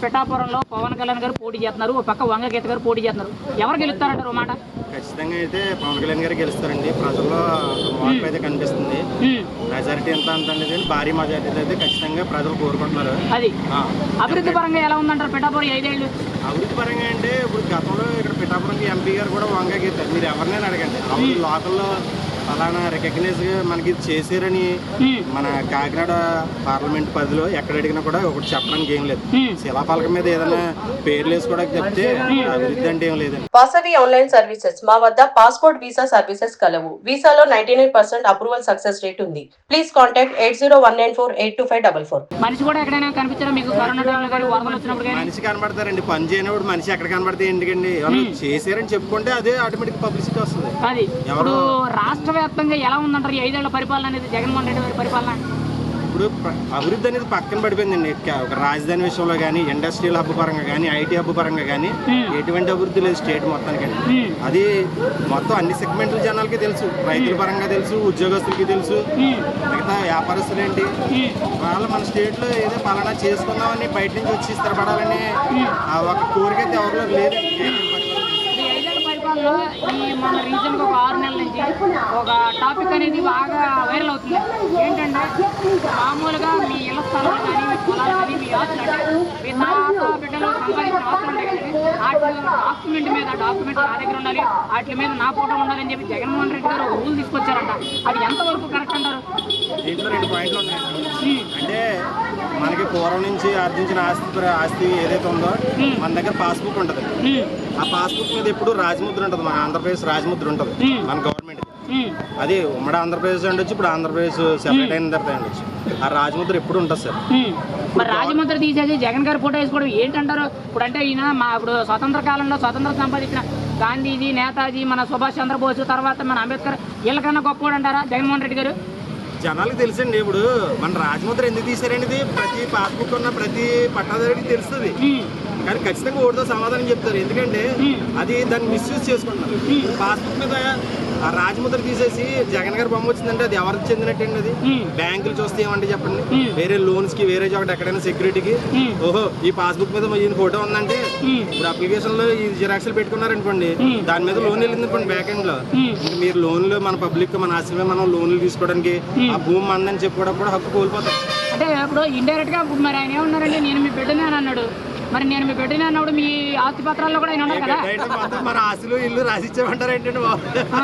పిఠాపురంలో పవన్ కళ్యాణ్ గారు పోటీ చేస్తున్నారు. ఒక పక్క వంగ గీత గారు పోటీ చేస్తున్నారు. ఎవరు గెలుస్తారంటారు మాట? ఖచ్చితంగా అయితే పవన్ కళ్యాణ్ గారు గెలుస్తారండి. ప్రజల్లో మార్పు అయితే కనిపిస్తుంది. మెజారిటీ ఎంత అంత అనేది భారీ మెజారిటీ అయితే ఖచ్చితంగా ప్రజలు కోరుకుంటున్నారు. అది. అభివృద్ధి పరంగా ఎలా ఉందంటారు పిఠాపురం ఐదేళ్ళు? అభివృద్ధి పరంగా అంటే ఇప్పుడు గతంలో ఇక్కడ పిఠాపురంకి ఎంపీ గారు కూడా వంగ గీతారు మీరు ఎవరినైనా అడగండి. లోకల్లో అలానా రికగ్నైజ్ మనకి ఇది చేశారని మన కాకినాడ పార్లమెంట్ పరిధిలో ఎక్కడ అడిగినా కూడా ఒకటి చెప్పడానికి ఏం లేదు. ఉమ్. శిలాఫలకం మీద ఏదైనా పేర్లు వేసుకోవడానికి చెప్తే అభివృద్ధి అంటే ఏం లేదండి. Vasavi online services. మా వద్ద పాస్పోర్ట్ వీసా సర్వీసెస్ కలవు. వీసాలో ninety nine percent approval success rate ఉంది. Please contact eight zero one nine four eight two five double four. మనిషి కూడా ఎక్కడైనా కనిపించారా మీకు మనిషి కనబడతారండి. పని చేయనప్పుడు మనిషి ఎక్కడ కనబడితే ఎందుకండి? ఎవరు చేశారని చెప్పుకుంటే అదే ఆటోమేటిక్ పబ్లిసిటీ వస్తుంది. అది. ఇప్పుడు రాష్ట్ర వ్యాప్తంగా ఎలా ఉందంటారు ఈ ఐదేళ్ళ పరిపాలన అనేది జగన్మోహన్ రెడ్డి గారి పరిపాలన? ఇప్పుడు అభివృద్ధి అనేది పక్కన పడిపోయిందండి. ఒక రాజధాని విషయంలో కానీ ఇండస్ట్రియల్ హబ్ పరంగా కానీ ఐటీ హబ్ పరంగా కానీ ఎటువంటి అభివృద్ధి లేదు స్టేట్ మొత్తానికండి ఉమ్, అది మొత్తం అన్ని సెగ్మెంట్ల జనాలకి తెలుసు. రైతుల పరంగా తెలుసు ఉద్యోగస్తులకి తెలుసు. మిగతా వ్యాపారస్తులు ఏంటి. వాళ్ళు మన స్టేట్లో ఏదో పలానా చేసుకుందామని బయట నుంచి వచ్చి స్థిరపడాలని ఆ ఒక కోరిక అయితే ఎవరిలో లేదు. పరిపాలనలో ఈ మన రీజన్ ఒక ఆరు నెలల నుంచి ఒక టాపిక్ అనేది బాగా వైరల్ అవుతుంది. ఏంటంటే మామూలుగా మీ ఇళ్ళ స్థలాలు కానీ మీ పొలాలు కానీ మీ ఆస్తులు అంటే మీ తాత బిడ్డలు సంపాదించిన ఆస్తులు ఉంటాయి వాటి డాక్యుమెంట్ మీద డాక్యుమెంట్ నా దగ్గర ఉండాలి. వాటి మీద నా ఫోటో ఉండాలని చెప్పి జగన్మోహన్ రెడ్డి గారు ఒక రూల్ తీసుకొచ్చారంట. అది ఎంతవరకు కరెక్ట్ అంటారు? దీంట్లో రెండు పాయింట్లు ఉన్నాయి అంటే మనకి పూర్వం నుంచి ఆర్జించిన ఆస్తి ఆస్తి ఏదైతే ఉందో మన దగ్గర పాస్బుక్ ఉంటుంది. ఆ పాస్బుక్ మీద ఎప్పుడు రాజముద్ర ఉంటుంది. మన ఆంధ్రప్రదేశ్ రాజముద్ర ఉంటుంది. మన గవర్నమెంట్ అది ఉమ్మడి ఆంధ్రప్రదేశ్ ఉండొచ్చు ఇప్పుడు ఆంధ్రప్రదేశ్ సెపరేట్ అయిన తర్వాత ఉండొచ్చు. ఆ రాజముద్ర ఎప్పుడు ఉంటుంది సార్. మరి రాజముద్ర తీసేసి జగన్ గారి ఫోటో వేసుకోవడం ఏంటంటారు? ఇప్పుడు అంటే ఈయన మా ఇప్పుడు స్వతంత్ర కాలంలో స్వతంత్రం సంపాదించిన గాంధీజీ నేతాజీ మన సుభాష్ చంద్రబోస్ తర్వాత మన అంబేద్కర్ వీళ్ళకన్నా గొప్పవాడు అంటారా? జగన్మోహన్ రెడ్డి గారు? జనాలకు తెలుసండి ఇప్పుడు మన రాజముద్ర ఎందుకు తీసారనేది ప్రతి పాస్బుక్ ఉన్న ప్రతి పట్టాదారికి తెలుస్తుంది. కానీ ఖచ్చితంగా ఓటుతో సమాధానం చెప్తారు. ఎందుకంటే అది దాన్ని మిస్యూజ్ చేసుకుంటారు పాస్బుక్ మీద ఆ రాజముద్ర తీసేసి జగన్ గారి బొమ్మ వచ్చిందంటే అది ఎవరికి చెందినట్టండి అది. బ్యాంకులు చూస్తే ఏమంటే చెప్పండి. వేరే లోన్స్కి వేరే చోట ఎక్కడైనా సెక్యూరిటీకి. ఓహో ఈ పాస్బుక్ మీద ఈయన ఫోటో ఉందంటే. ఇప్పుడు అప్లికేషన్లో ఈ జిరాక్స్లు పెట్టుకున్నారనుకోండి. దాని మీద లోన్ వెళ్ళింది అనుకోండి బ్యాక్ ఎండ్లో మీరు లోన్లు మన పబ్లిక్ మన ఆశ్రమే మనం లోన్లు తీసుకోవడానికి ఆ భూమి మందని చెప్పుకోవడం కూడా హక్కు కోల్పోతాం అంటే ఇప్పుడు ఇండైరెక్ట్గా మరి ఆయన ఏమన్నారండి నేను మీ బిడ్డనే అని అన్నాడు మరి నేను మీ బిడ్డనే అన్నప్పుడు మీ ఆస్తి పత్రాల్లో కూడా ఆయన ఉన్నారు కదా? మన ఆస్తులు ఇల్లు రాసిచ్చామంటారు ఆ,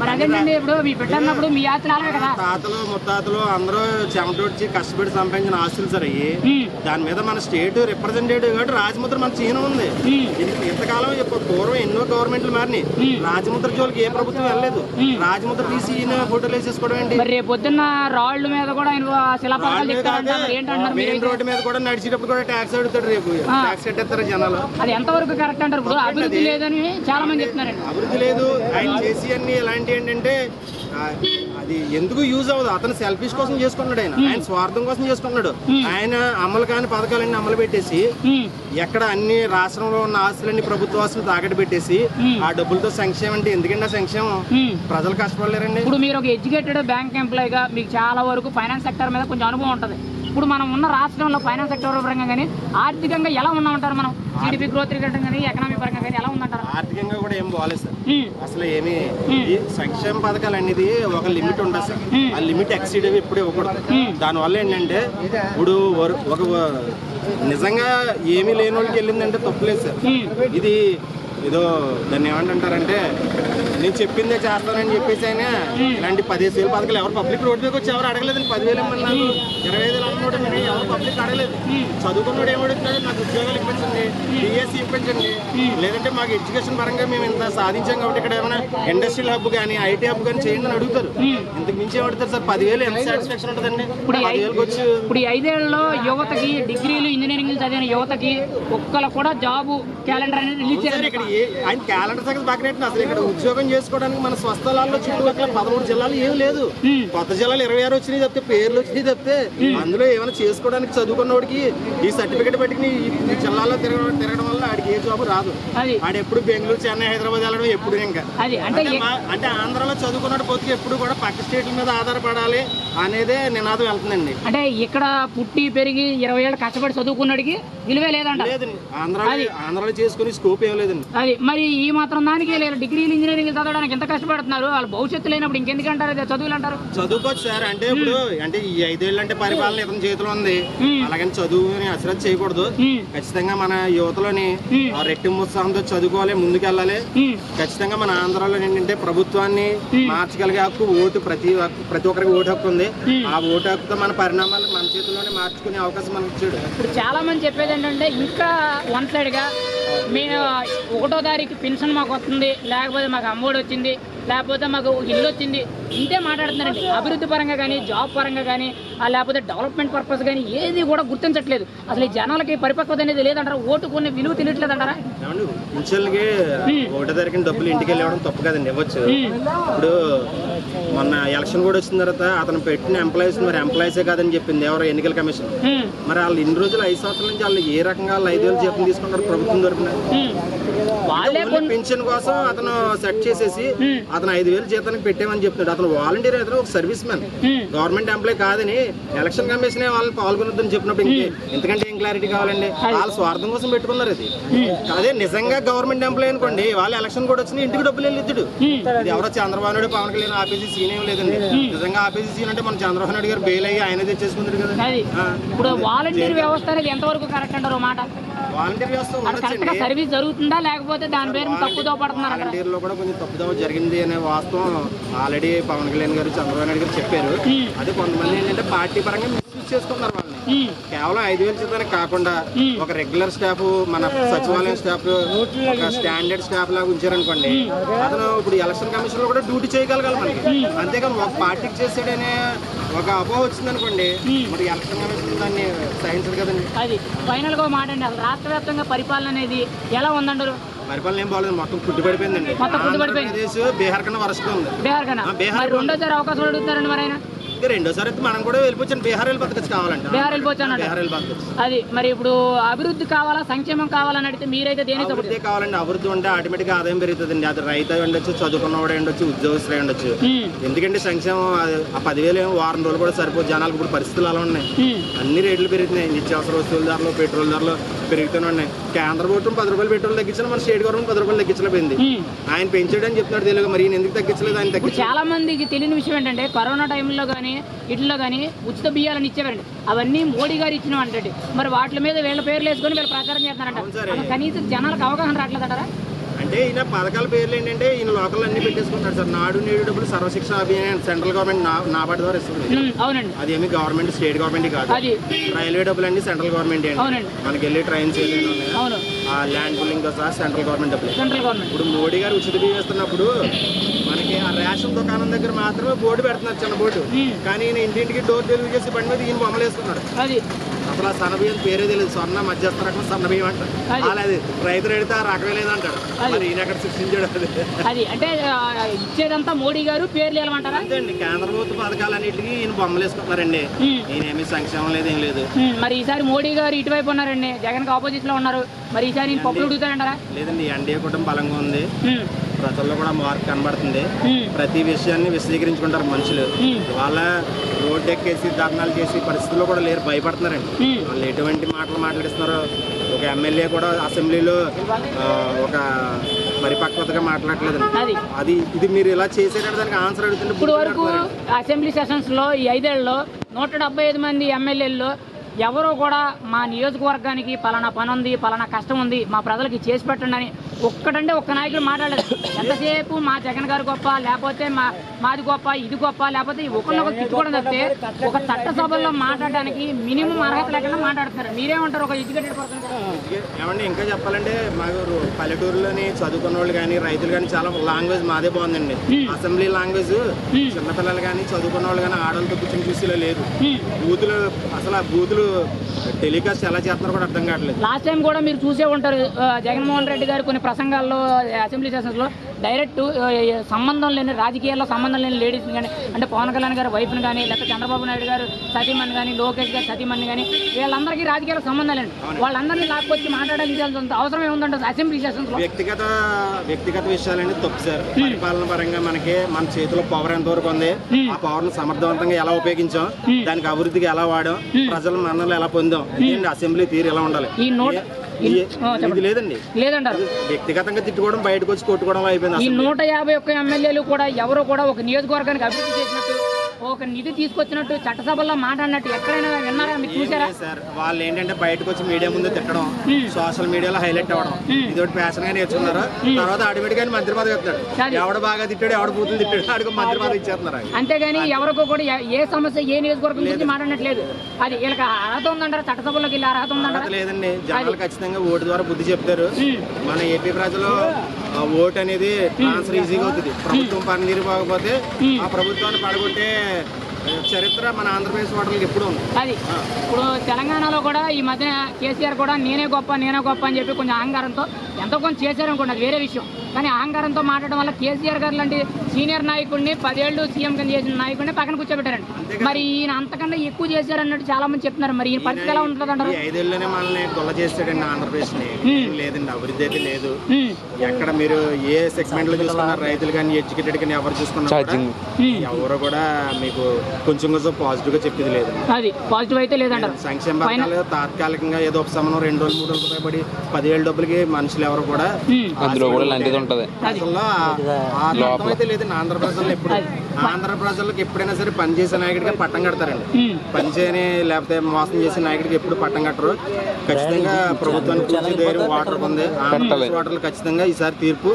మరి అదేంటండి ఇప్పుడు మీ బిడ్డ అన్నప్పుడు మీ ఆస్తి కదా? తాతలు ముత్తాతలు అందరూ చెమటొచ్చి కష్టపడి సంపాదించిన ఆస్తులు సార్. దాని మీద మన స్టేట్ రిప్రజెంటేటివ్ కాబట్టి రాజముద్ర మన చీన ఉంది. ఇంతకాలం పూర్వం ఎన్నో గవర్నమెంట్లు మారినాయి. రాజముద్ర జోలికి ఏ ప్రభుత్వం వెళ్ళలేదు. రాజముద్ర తీసి ఈయన ఫోటోలు వేసేసుకోవడం ఏంటి? మరి రేపు పొద్దున్న రాళ్ళు మీద కూడా ఆయన మీరు మెయిన్ రోడ్డు మీద కూడా నడిచేటప్పుడు కూడా ట్యాక్స్ అడుగుతాడు రేపు. అది ఎంతవరకు కరెక్ట్ అంటారు? ఇప్పుడు అభివృద్ధి లేదని చాలా మంది చెప్తున్నారండి. అభివృద్ధి లేదు. ఆయన చేసి అన్ని ఎలాంటి ఏంటంటే అది ఎందుకు యూజ్ అవ్వదు? అతను సెల్ఫిష్ కోసం చేసుకున్నాడు ఆయన. ఆయన స్వార్థం కోసం చేసుకున్నాడు ఆయన అమలు కాని పథకాలన్నీ అమలు పెట్టేసి ఎక్కడ అన్ని రాష్ట్రంలో ఉన్న ఆస్తులన్నీ ప్రభుత్వ ఆస్తులు తాకట్టు పెట్టేసి ఆ డబ్బులతో సంక్షేమం అంటే ఎందుకంటే సంక్షేమం. ప్రజలు కష్టపడలేరండి. ఇప్పుడు మీరు ఒక ఎడ్యుకేటెడ్ బ్యాంక్ ఎంప్లాయీగా మీకు చాలా వరకు ఫైనాన్స్ సెక్టర్ మీద కొంచెం అనుభవం ఉంటుంది. ఇప్పుడు మనం ఉన్న రాష్ట్రంలో ఫైనాన్స్ సెక్టర్ పరంగా కానీ ఆర్థికంగా ఎలా ఉన్నామంటారు మనం? జీడిపి గ్రోత్ రేట్ కానీ ఎకనామీ పరంగా కానీ ఎలా ఉందంటారు? ఆర్థికంగా కూడా ఏం బాగాలేదు సార్. ఉమ్, అసలు ఏమి ఈ సంక్షేమ పథకాలు అనేది ఒక లిమిట్ ఉంటుంది సార్. ఆ లిమిట్ ఎక్సీడ్ అవి ఎప్పుడు ఇవ్వకూడదు. దానివల్ల ఏంటంటే ఇప్పుడు ఒక నిజంగా ఏమీ లేని వాళ్ళకి వెళ్ళిందంటే తప్పులేదు సార్. ఇది ఏదో దాన్ని ఏమంటారంటే నేను చెప్పిందే చేస్తానని చెప్పేసి ఆయన ఇలాంటి పదిహేను వేలు పథకాలు ఎవరు పబ్లిక్ రోడ్ మీదకి వచ్చి ఎవరు అడగలేదండి. పదివేలు ఇమ్మన్నారు ఇరవై ఐదు వేలు అనుకోవడం ఎవరు పబ్లిక్ అడగలేదు. చదువుకున్నాడు ఏమడుగుతున్నాడు నాకు ఉద్యోగాలు ఇప్పించండి డిఎస్సి ఇప్పించండి. లేదంటే మాకు ఎడ్యుకేషన్ పరంగా మేము ఇంత సాధించాం కాబట్టి ఇక్కడ ఏమైనా ఇండస్ట్రియల్ హబ్ కానీ ఐటీ హబ్ కానీ చేయండి అని అడుగుతారు. ఇంతకు మించి ఏమడుగుతారు సార్? పదివేలు ఎంత సాటిస్ఫాక్షన్ ఉంటుందండి? పదివేలకు వచ్చి ఇప్పుడు ఈ ఐదేళ్ళలో యువతకి డిగ్రీలు ఇంజనీరింగ్ చదివిన యువతకి ఒక్కరు కూడా జాబ్ క్యాలెండర్ అనేది రిలీజ్ చేయాలి ఇక్కడ ఏ- ఆయన క్యాలెండర్ సంగతి పక్కన అసలు ఇక్కడ ఉద్యోగం చేసుకోవడానికి మన స్వస్థలాల్లో చుట్టుపక్కల పదమూడు జిల్లాలు ఏం లేదు. కొత్త జిల్లాలు ఇరవై ఆరు వచ్చినాయి తప్పితే పేర్లు వచ్చినాయి తప్పితే అందులో ఏమైనా చేసుకోవడానికి చదువుకున్నోడికి ఈ సర్టిఫికేట్ పెట్టుకుని ఈ జిల్లాలో తిరగడం తిరగడం వల్ల ఆడికి ఏ జాబ్ రాదు. ఆడు ఎప్పుడు బెంగళూరు చెన్నై హైదరాబాద్ వెళ్ళడం ఎప్పుడు ఇంకా. అంటే ఆంధ్రాలో చదువుకున్నాడు పోతే ఎప్పుడు కూడా పక్క స్టేట్ల మీద ఆధారపడాలి అనేదే నినాదం వెళ్తుందండి. అంటే ఇక్కడ పుట్టి పెరిగి ఇరవై ఏళ్ళు కష్టపడి చదువుకున్నాడికి విలువే లేదంట లేదండి. ఆంధ్రాలో ఆంధ్రాలో చేసుకుని స్కోప్ ఏం లేదండి. అది మరి ఈ మాత్రం దానికి లేదు. డిగ్రీలు ఇంజనీరింగ్ చదవడానికి ఎంత కష్టపడుతున్నారు? వాళ్ళు భవిష్యత్తు లేనప్పుడు ఇంకెందుకు అంటారు? చదువులు అంటారు. చదువుకోవచ్చు సార్. అంటే ఇప్పుడు అంటే ఈ ఐదేళ్ళు అంటే పరిపాలన ఇతని చేతిలో ఉంది. అలాగని చదువుని అశ్రద్ధ చేయకూడదు. ఖచ్చితంగా మన యువతలోని రెట్టింపు ఉత్సాహంతో చదువుకోవాలి ముందుకెళ్ళాలి. ఖచ్చితంగా మన ఆంధ్రాలో ఏంటంటే ప్రభుత్వాన్ని మార్చగలిగే హక్కు ఓటు ప్రతి ఒక్క- ప్రతి ఒక్కరికి ఓటు హక్కు ఉంది. ఆ ఓటు హక్కుతో మన పరిణామాలు మన చేతిలోనే మార్చుకునే అవకాశం మనకు ఇచ్చాడు ఇప్పుడు చాలా మంది చెప్పేది ఏంటంటే ఇంకా వన్ సైడ్గా మేము ఒకటో తారీఖు పెన్షన్ మాకు వస్తుంది లేకపోతే మాకు అమ్మఒడి వచ్చింది లేకపోతే మాకు ఇల్లు వచ్చింది ఇంతే మాట్లాడుతున్నారండి. అభివృద్ధి పరంగా కానీ జాబ్ పరంగా కానీ లేకపోతే డెవలప్మెంట్ పర్పస్ కానీ ఏది కూడా గుర్తించట్లేదు. అసలు ఈ జనాలకి పరిపక్వత అనేది లేదంటారా? ఓటు కొన్ని విలువ తెలియట్లేదు అంటారా ఏమండి పింఛన్లకి ఒకటో తారీఖున డబ్బులు ఇంటికి వెళ్ళి ఇవ్వడం తప్పు కదండి ఇవ్వచ్చు. ఇప్పుడు మొన్న ఎలక్షన్ కూడా వచ్చిన తర్వాత అతను పెట్టిన ఎంప్లాయీస్ మరి ఎంప్లాయీసే కాదని చెప్పింది ఎవరో ఎన్నికల కమిషన్. మరి వాళ్ళు ఇన్ని రోజులు ఐదు సంవత్సరాల నుంచి వాళ్ళు ఏ రకంగా వాళ్ళు ఐదు వేలు జీతం తీసుకుంటారు ప్రభుత్వం ఓన్లీ పెన్షన్ కోసం అతను సెట్ చేసేసి అతను ఐదు వేలు జీతానికి పెట్టామని చెప్తున్నాడు. అతను వాలంటీర్ అతను ఒక సర్వీస్ మ్యాన్ గవర్నమెంట్ ఎంప్లాయ్ కాదని ఎలక్షన్ కమిషన్ వాళ్ళని పాల్గొనొద్దని చెప్పినప్పుడు ఇంకే. ఎందుకంటే క్లారిటీ కావాలండి. వాళ్ళ స్వార్థం కోసం పెట్టుకున్నారు ఇది. అదే నిజంగా గవర్నమెంట్ ఎంప్లాయ్ అనుకోండి వాళ్ళు ఎలక్షన్ కూడా వచ్చిన ఇంటికి డబ్బులు వెళ్ళిద్దుడు ఇది ఎవరో చంద్రబాబు నాయుడు పవన్ కళ్యాణ్ ఆపేసి సీన్ ఏం లేదండి. నిజంగా ఆపేసి సీన్ అంటే మన చంద్రబాబు నాయుడు గారు బెయిల్ అయ్యి ఆయన తెచ్చేసుకుంటాడు కదా. ఇప్పుడు వాలంటీర్ వ్యవస్థ అనేది ఎంతవరకు కరెక్ట్ అంటారు మాట? వాలంటీర్ వ్యవస్థ ఉండొచ్చండి. సర్వీస్ జరుగుతుందా లేకపోతే దాని పేరు తప్పుదో పడుతున్నారు అక్కడ? వాలంటీర్లో కూడా కొంచెం తప్పుదోవ జరిగింది అనే వాస్తవం ఆల్రెడీ పవన్ కళ్యాణ్ గారు చంద్రబాబు నాయుడు గారు చెప్పారు. అదే కొంతమంది ఏంటంటే పార్టీ పరంగా మిస్యూజ్ ఉమ్, కేవలం ఐదు వేలు జీతానికి కాకుండా ఒక రెగ్యులర్ స్టాఫ్ మన సచివాలయం స్టాఫ్ ఒక స్టాండర్డ్ స్టాఫ్ లాగా ఉంచారనుకోండి అతను ఇప్పుడు ఎలక్షన్ కమిషన్లో కూడా డ్యూటీ చేయగలగాలి మనకి. అంతేకాని ఒక పార్టీకి చేసాడనే ఒక అపోహ వచ్చింది అనుకోండి మరి ఎలక్షన్ కమిషన్ దాన్ని సహించదు కదండి. అది ఫైనల్గా మాట అండి అసలు రాష్ట్ర వ్యాప్తంగా పరిపాలన అనేది ఎలా ఉందంటారు? పరిపాలన ఏం బాగాలేదు మొత్తం కుట్టి పడిపోయిందండి. మొత్తం కుట్టి పడిపోయింది. బీహార్ కన్నా వరస్ట్ ఉంది. బీహార్ కన్నా. బీహార్ మరి రెండోసారి అవకాశం అడుగుతున్నారండి మరి ఆయన? ఇంకా రెండోసారి అయితే మనం కూడా వెళ్ళిపోవచ్చు. బీహార్ వెళ్ళి బతకచ్చు కావాలంటే. బీహార్ వెళ్ళిపోవచ్చు అది మరి ఇప్పుడు అభివృద్ధి కావాలా సంక్షేమం కావాలని అడిగితే మీరైతే దేని అభివృద్ధి కావాలండి అభివృద్ధి ఉంటే ఆటోమేటిక్ ఆదాయం పెరుగుతుందండి. అది రైతు ఉండొచ్చు చదువుకున్నవాడే ఉండొచ్చు ఉద్యోగస్తులే ఉండొచ్చు. ఎందుకంటే సంక్షేమం ఆ పదివేలు వారం రోజులు కూడా సరిపోదు. జనాలకు ఇప్పుడు పరిస్థితులు అలా ఉన్నాయి. అన్ని రేట్లు పెరుగుతున్నాయి. నిత్యావసర వస్తువుల ధరలు పెట్రోల్ ధరలు పెరుగుతూనే ఉన్నాయి. కేంద్ర ప్రభుత్వం పది రూపాయలు పెట్రోల్ తగ్గించిన మన స్టేట్ గవర్నమెంట్ పది రూపాయలు తగ్గించలేకపోయింది ఆయన పెంచాడని చెప్తున్నాడు తెలుగు మరి ఎందుకు తగ్గించలేదు ఆయన చాలా మందికి తెలియని విషయం ఏంటంటే కరోనా టైంలో కానీ ఇట్లో కానీ ఉచిత బియ్యాలను ఇచ్చేవారండి. అవన్నీ మోడీ గారు ఇచ్చినవంటే మరి వాటి మీద వీళ్ళ పేర్లు వేసుకొని వీళ్ళు ప్రచారం చేస్తున్నారంట. కనీసం జనాలకు అవగాహన రావట్లేదంటారా అంటే ఈయన పథకాల పేర్లు ఏంటంటే ఈయన లోకల్ అన్ని పెట్టేసుకుంటాడు సార్. నాడు నేడు డబ్బులు Sarva Shiksha Abhiyan central government NABARD ద్వారా ఇస్తుంది. అవునండి. అది ఏమి గవర్నమెంట్ స్టేట్ గవర్నమెంట్ కాదు. అది. రైల్వే డబ్బులు అన్ని సెంట్రల్ గవర్నమెంట్ అండి. అవునండి. మనకి వెళ్ళి ట్రైన్స్ ఆ ల్యాండ్ పుల్లింగ్ సహా సెంట్రల్ గవర్నమెంట్ డబ్బులు. ఇప్పుడు మోడీ గారు ఉచిత బియ్యం ఇస్తున్నప్పుడు ఆ రేషన్ దుకాణం దగ్గర మాత్రమే బోర్డు పెడుతున్నారు చిన్న బోర్డు. కానీ ఈయన ఇంటింటికి డోర్ డెలివరీ చేసి బండి మీద ఈయన బొమ్మలు వేసుకున్నారు అది. అసలు ఆ సన్న బియ్యం పేరే తెలియదు. స్వర్ణ మధ్యస్థ రకం సన్న బియ్యం అంటారు అది. అలా అది రైతు రైతే ఆ రకమే లేదంటాడు. మరి ఈయన ఎక్కడ సృష్టించాడు అది? అంటే ఇచ్చేదంతా మోడీ గారు పేర్లు ఏమంటారా అంతే అండి. కేంద్ర ప్రభుత్వ పథకాలన్నింటికి ఈయన బొమ్మలు వేసుకుంటున్నారండి. ఉమ్. ఈయన ఏమీ సంక్షేమం లేదు ఏం లేదు మరి ఈసారి మోడీ గారు ఇటువైపు ఉన్నారండి. జగన్ ఆపోజిట్లో ఉన్నారు. మరి ఈసారి పప్పులు అడుగుతారంటారా లేదండి. ఎన్డీఏ కుటుంబం బలంగా ఉంది. ప్రజల్లో కూడా మార్పు కనబడుతుంది. ప్రతి విషయాన్ని విశదీకరించుకుంటారు మనుషులు. వాళ్ళ రోడ్డు ఎక్కేసి ధర్నాలు చేసి పరిస్థితుల్లో కూడా లేరు భయపడుతున్నారండి. వాళ్ళు ఎటువంటి మాటలు మాట్లాడిస్తున్నారు ఒక ఎమ్మెల్యే కూడా అసెంబ్లీలో ఒక పరిపక్వతగా మాట్లాడలేదండి అది. అది ఇది మీరు ఇలా చేసేటప్పుడు దానికి ఆన్సర్ అడుగుతుంటే ఇప్పుడు వరకు. అసెంబ్లీ సెషన్స్లో ఈ ఐదేళ్ళలో నూట డెబ్బై ఐదు మంది ఎమ్మెల్యేల్లో ఎవరో కూడా మా నియోజకవర్గానికి పలానా పని ఉంది పలానా కష్టం ఉంది మా ప్రజలకి చేసి పెట్టండి అని ఒక్కటంటే ఒక్క నాయకుడు మాట్లాడలేదు. ఎంతసేపు మా జగన్ గారు గొప్ప లేకపోతే మా మాది గొప్ప ఇది గొప్ప లేకపోతే ఒకరినొకరు తిట్టుకోవడం తప్పితే ఒక చట్టసభల్లో మాట్లాడడానికి మినిమం అర్హత లేకుండా మాట్లాడుతున్నారు. మీరేమంటారు ఒక ఎడ్యుకేటెడ్ పర్సన్. ఏమండి ఇంకా చెప్పాలంటే మాకు పల్లెటూరులోని చదువుకున్న వాళ్ళు కానీ రైతులు కానీ చాలా లాంగ్వేజ్ మాదే బాగుందండి. అసెంబ్లీ లాంగ్వేజ్ చిన్నపిల్లలు కానీ చదువుకున్న వాళ్ళు కానీ ఆడవాళ్ళతో కూర్చొని చూసేలా లేదు. బూతులు అసలు ఆ బూతులు టెలికాస్ట్ ఎలా చేస్తున్నారో కూడా అర్థం కావట్లేదు. లాస్ట్ టైం కూడా మీరు చూసే ఉంటారు జగన్మోహన్ రెడ్డి గారు కొన్ని ప్రసంగాల్లో అసెంబ్లీ సెషన్స్లో డైరెక్ట్ సంబంధం లేని రాజకీయాల్లో సంబంధం లేని లేడీస్ని కానీ అంటే పవన్ కళ్యాణ్ గారి వైఫ్ని కానీ లేకపోతే చంద్రబాబు నాయుడు గారు సతీమణి కానీ లోకేష్ గారు సతీమణి కానీ వీళ్ళందరికీ రాజకీయాలకు సంబంధం లేదు వాళ్ళందరినీ లాక్కొచ్చి మాట్లాడాల్సిన అవసరం ఏముందంటే అసెంబ్లీ సెషన్స్లో. వ్యక్తిగత వ్యక్తిగత విషయాలన్నీ తప్పు సార్. పరిపాలన పరంగా మనకి మన చేతిలో పవర్ ఎంత వరకు ఉంది? ఆ పవర్ని సమర్థవంతంగా ఎలా ఉపయోగించాం? దానికి అభివృద్ధికి ఎలా వాడాం? ప్రజల మన్నలు ఎలా పొందాం? అసెంబ్లీ తీరు ఎలా ఉండాలి? ఈ నోట్. ఇది లేదండి. లేదంటారు. వ్యక్తిగతంగా తిట్టుకోవడం బయటకు వచ్చి కొట్టుకోవడం అయిపోయింది ఈ నూట యాభై ఒక్క ఎమ్మెల్యేలు కూడా ఎవరు కూడా ఒక నియోజకవర్గానికి అభివృద్ధి చేసినట్టు ఒక నిధి తీసుకొచ్చినట్టు చట్టసభల్లో మాట్లాడినట్టు ఎక్కడైనా విన్నారా? మీరు చూసారా సార్. వాళ్ళు ఏంటంటే బయటకు వచ్చి మీడియా ముందు తిట్టడం సోషల్ మీడియాలో హైలైట్ అవ్వడం. ఇది ఒకటి ప్యాషన్గా నేర్చుకున్నారు. తర్వాత ఆటోమేటిక్గా మంత్రి పదవి. వస్తాడు ఎవడు బాగా తిట్టాడు ఎవడు బూతులు తిట్టాడు ఆడికి మంత్రి పదవి ఇచ్చేస్తున్నారు. అంతేగాని ఎవరికో కూడా ఏ- సమస్య ఏ నియోజకవర్గం గురించి మాట్లాడట్లేదు అది వీళ్ళకి అర్హత ఉందంటారా? చట్టసభలోకి వెళ్ళి అర్హత ఉందంటారా? లేదండి. జనాలు ఖచ్చితంగా ఓటు ద్వారా బుద్ధి చెప్తారు. మన ఏపీ ప్రజలు ఓటు అనేది ట్రాన్స్ఫర్ ఈజీగా అవుతుంది. ప్రభుత్వం పనితీరు బాగపోతే ఆ ప్రభుత్వాన్ని పడగొట్టే ఆ, చరిత్ర మన ఆంధ్రప్రదేశ్ ఓటర్లకు ఎప్పుడు ఉంది. అది. ఇప్పుడు తెలంగాణలో కూడా ఈ మధ్య కేసీఆర్ కూడా నేనే గొప్ప నేనే గొప్ప అని చెప్పి కొంచెం అహంకారంతో ఎంతో కొంచెం చేశారనుకోండి అది వేరే విషయం. కానీ అహంకారంతో మాట్లాడడం వల్ల కేసీఆర్ గారు లాంటి సీనియర్ నాయకుడిని పదేళ్ళు సీఎం కింద చేసిన నాయకుడిని పక్కన కూర్చోబెట్టారండి. మరి ఈయన అంతకన్నా ఎక్కువ చేశారన్నట్టు చాలా మంది చెప్తున్నారు. మరి ఈయన పరిస్థితి ఎలా ఉంటుంది అంటారు? మనల్ని గొల్ల చేసేసాడండి ఆంధ్రప్రదేశ్ని ఏం లేదండి అభివృద్ధి అయితే లేదు. ఎక్కడ మీరు ఏ సెగ్మెంట్లో చూసుకున్నారు రైతులు కానీ ఎడ్యుకేటెడ్ కానీ ఎవరు చూసుకున్నా కూడా ఉమ్, ఎవరు కూడా మీకు కొంచెం కొంచెం పాజిటివ్గా చెప్పేది లేదు. అది పాజిటివ్ అయితే లేదంటారు. సంక్షేమ పథకాలు తాత్కాలికంగా ఏదో ఉపశమనం రెండు రోజులు మూడు రోజులు పడి పదివేల డబ్బులకి మనుషులు ఎవరు కూడా అందులో కూడా లాంటిది ఉంటది. అయితే లేదండి ఆంధ్ర ప్రజలు ఎప్పుడు ఆంధ్ర ప్రజలకు ఎప్పుడైనా సరే పని చేసే నాయకుడికి పట్టం కడతారండి. ఉమ్, పని చేయని లేకపోతే మోసం చేసే నాయకుడికి ఎప్పుడు పట్టం కట్టరు. ఖచ్చితంగా ప్రభుత్వానికి పూర్తి ధైర్యం వాటర్ ఉంది ఆంధ్రప్రదేశ్ వాటర్లు ఖచ్చితంగా ఈసారి తీర్పు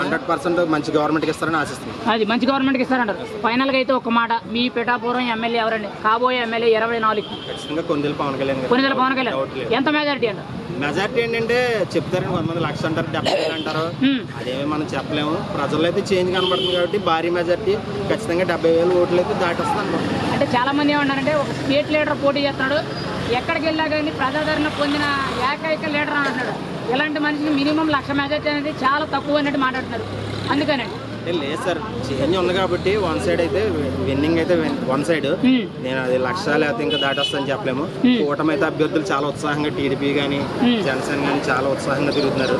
హండ్రెడ్ పర్సెంట్ మంచి గవర్నమెంట్కి ఇస్తారని ఆశిస్తున్నాను అది మంచి గవర్నమెంట్కి ఇస్తారంటారు. ఫైనల్గా అయితే ఒక మాట మీ పిఠాపురం ఎమ్మెల్యే ఎవరండి? కాబోయే ఎమ్మెల్యే ఇరవై నాలుగు. ఖచ్చితంగా కొందరు పవన్ కళ్యాణ్ కొన్నిదల పవన్ కళ్యాణ్. ఎంత మెజారిటీ అంట మెజార్టీ ఏంటంటే చెప్తారండి కొంతమంది లక్ష అంటారు డెబ్బై అంటారు. అదేమీ మనం చెప్పలేము. ప్రజల్లో అయితే చేంజ్ కనబడుతుంది కాబట్టి భారీ మెజార్టీ ఖచ్చితంగా డెబ్బై వేలు ఓట్లు అయితే దాటొస్తుంది అంటే చాలా మంది ఏమన్నారంటే ఒక స్టేట్ లీడర్ పోటీ చేస్తున్నాడు ఎక్కడికి వెళ్ళా కానీ ప్రజాదరణ పొందిన ఏకైక లీడర్ అని అంటున్నాడు. ఇలాంటి మనిషికి మినిమం లక్ష మెజార్టీ అనేది చాలా తక్కువ అన్నట్టు మాట్లాడుతున్నారు. అందుకనండి అంటే లేదు సార్ చేంజ్ ఉంది కాబట్టి వన్ సైడ్ అయితే విన్నింగ్ అయితే వన్ సైడ్ ఉమ్, నేను అది లక్ష లేకపోతే ఇంకా దాటొస్తుందని చెప్పలేము. Hmm. కూటమి అయితే అభ్యర్థులు చాలా ఉత్సాహంగా టీడీపీ కానీ Hmm. జనసేన కానీ చాలా ఉత్సాహంగా తిరుగుతున్నారు.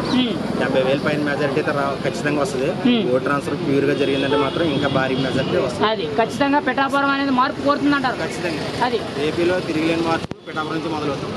డెబ్బై వేల పైన మెజారిటీ అయితే ఖచ్చితంగా వస్తుంది. Hmm. ఓట్ ట్రాన్స్ఫర్ ప్యూర్గా జరిగిందంటే మాత్రం ఇంకా భారీ మెజారిటీ వస్తుంది. అది ఖచ్చితంగా పిఠాపురం అనేది మార్పు కోరుతుందంటారు. ఖచ్చితంగా. అది. ఏపీలో తిరిగి లేని మార్పు పిఠాపురం నుంచి మొదలవుతుంది.